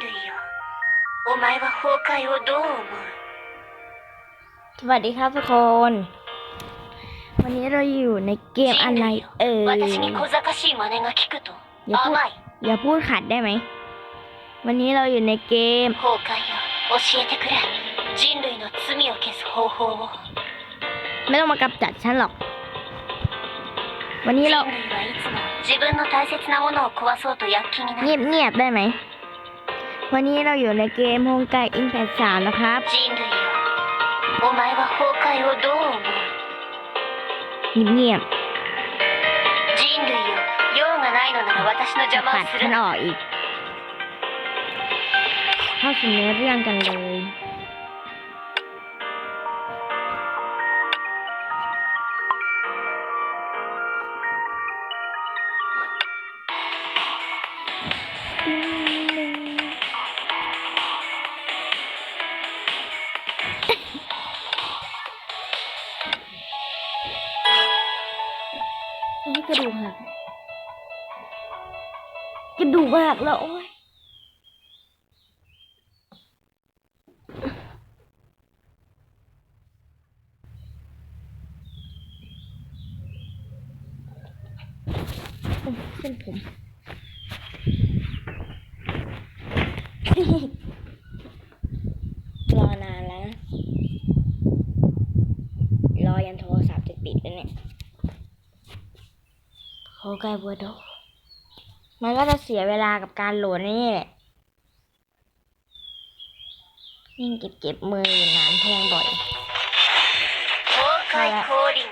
類よお前は崩壊をどう思う สวัสดีครับทุกคน วันนี้เราอยู่ในเกมอะไรเอ่ย 私に小賢しい真似が効くといや甘い อย่าพูดขัดได้ไหม วันนี้เราอยู่ในเกม 崩壊よ教えてくれ人類の罪を消す方法を ไม่ต้องมากำจัดฉันหรอก วันนี้ 人 เรา 類はいつも自分の大切なものを壊そうと躍起にな เงีย る บเงียบๆได้ไหม วันนี้เราอยู่ในเกมฮงไกอินแพสามนะครับเงียบๆปัดฉันออกอีก เข้าสู่เนื้อเรื่องกันเลย โอ้ยกระดูกหักกระดูกหักแล้วโอ้ยเส้นผม รอนานแล้วนะ รอยันโทรศัพท์จะติดแล้วเนี่ย โคไกบัวโดมันก็จะเสียเวลากับการโหลดนี่แหละยิ่งเก็บเก็บมืออยู่นานแทงบ่อย崩壊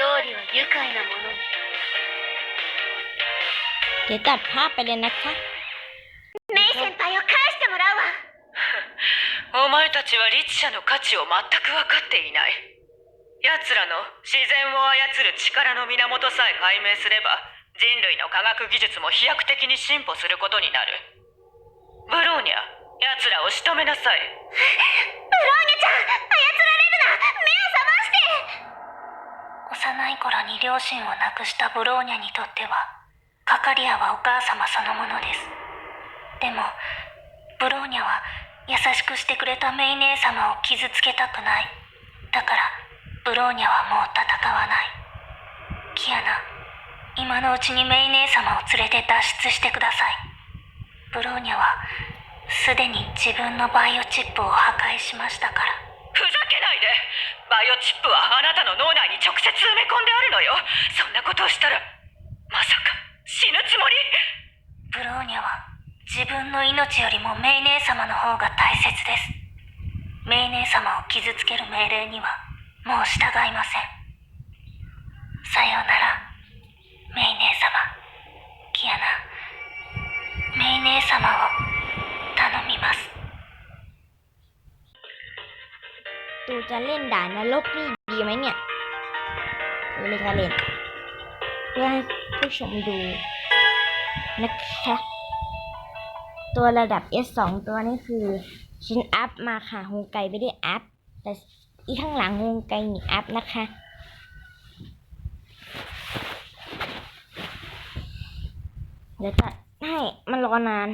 勝利は愉快なものね。 เดี๋ยวตัดภาพไปเลยนะคะ メイ先輩を返してもらうわお前たちは律者の価値を全く分かっていない奴らの自然を操る力の源さえ解明すれば人類の科学技術も飛躍的に進歩することになるブローニャ奴らを仕留めなさいブローニャちゃん操られるな目を覚まして幼い頃に両親を亡くしたブローニャにとっては カカリアはお母様そのものです。でもブローニャは優しくしてくれたメイ姉様を傷つけたくない。だからブローニャはもう戦わない。キアナ今のうちにメイ姉様を連れて脱出してください。ブローニャはすでに自分のバイオチップを破壊しましたから。ふざけないで。バイオチップはあなたの脳内に直接埋め込んであるのよ。そんなことをしたらまさか。死ぬつもりブローニャは 自分の命よりもメイ姉様の方が大切ですメイ姉様を傷つける命令にはもう従いませんさようならメイ姉様キアナメイ姉様を頼みます ตูจะเล่นด่านนรกนี่ดีไหมเนี่ยดูเลยค่ะเล่น เ พื่อให้ผู้ชมดูนะคะตัวระดับ S 2 ตัวนี้คือชิ้นอัพมาค่ะฮงไกไม่ได้อัพแต่อีข้างหลังฮงไกนี่อัพนะคะเดี๋ยวจะให้มันรอนาน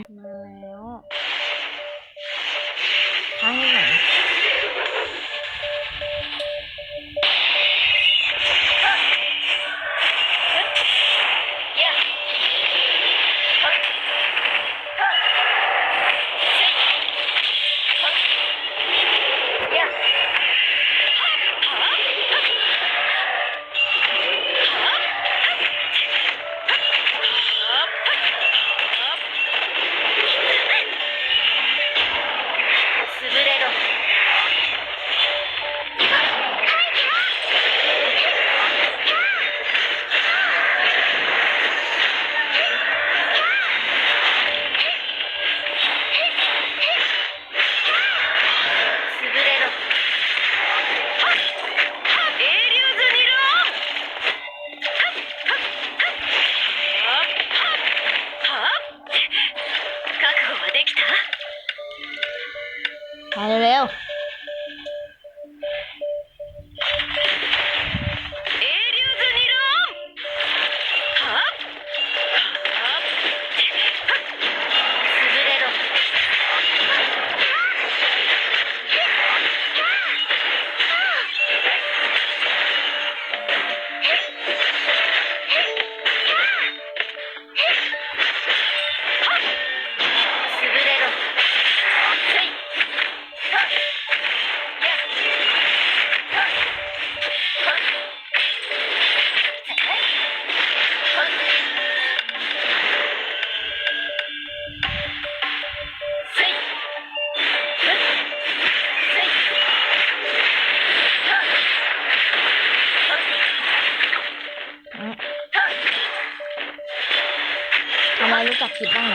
เอามารู้จักผิดบ้างนหม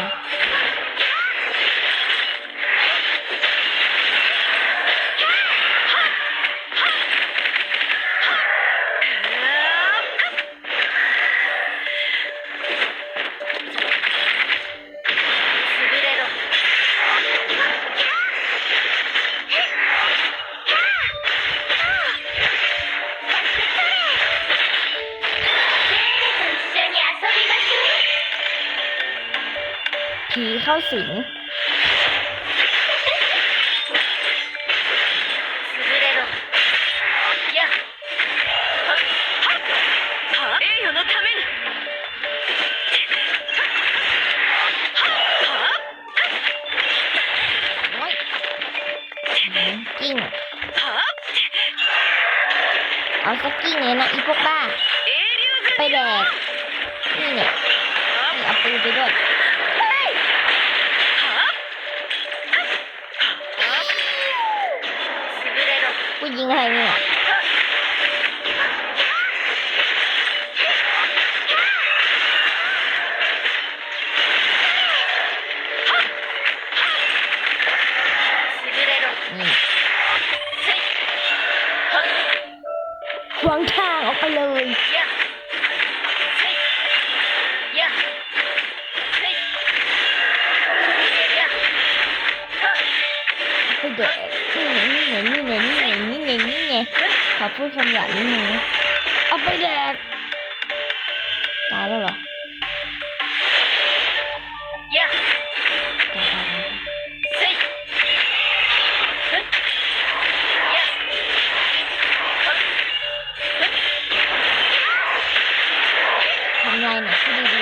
เ้าสิงเอาสักกิ้งเลยนะอีพวกบ้าไปแดกนี่เนี่ยเอาปืนไปด้วย れろกูยิ ขอพูดคำหยาบนิดนึงเอาไปแดก ตายแล้วเหรอทำลายหน่อยที่ดี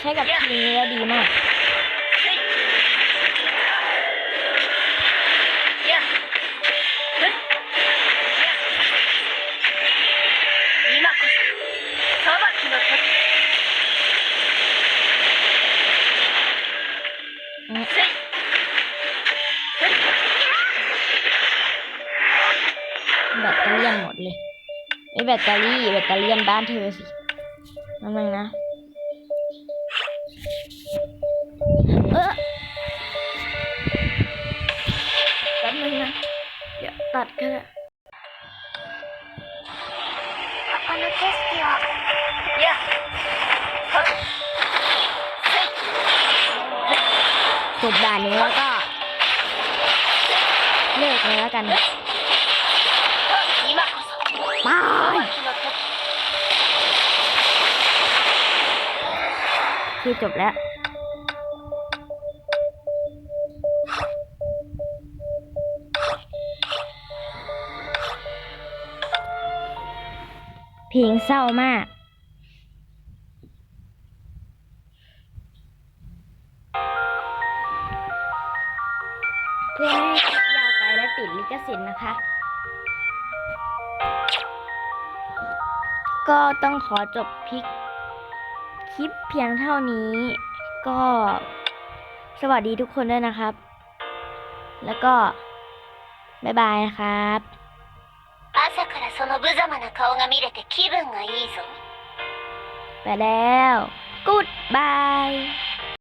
ใช้กับทีมแล้วดีมากแบตเตอรี่หมดเลยไอแบตเตอรี่แบตเตอรี่บ้านเธอสินั่นเองนะ ตัดก็ได้ この景色をいや จบด่านนี้แล้วก็ เลิกเลยแล้วกัน 今こそ บาย 裁きの時 คือจบแล้ว พลงเศร้ามาก เพื่อให้ยาวไกลและติดลิขสิทธิ์นะคะ ก็ต้องขอจบพิกคลิปเพียงเท่านี้ ก็สวัสดีทุกคนด้วยนะครับ แล้วก็ บ๊ายบายนะครับ 無様な顔が見れて気分がいいぞ ไปแล้ว กูดบาย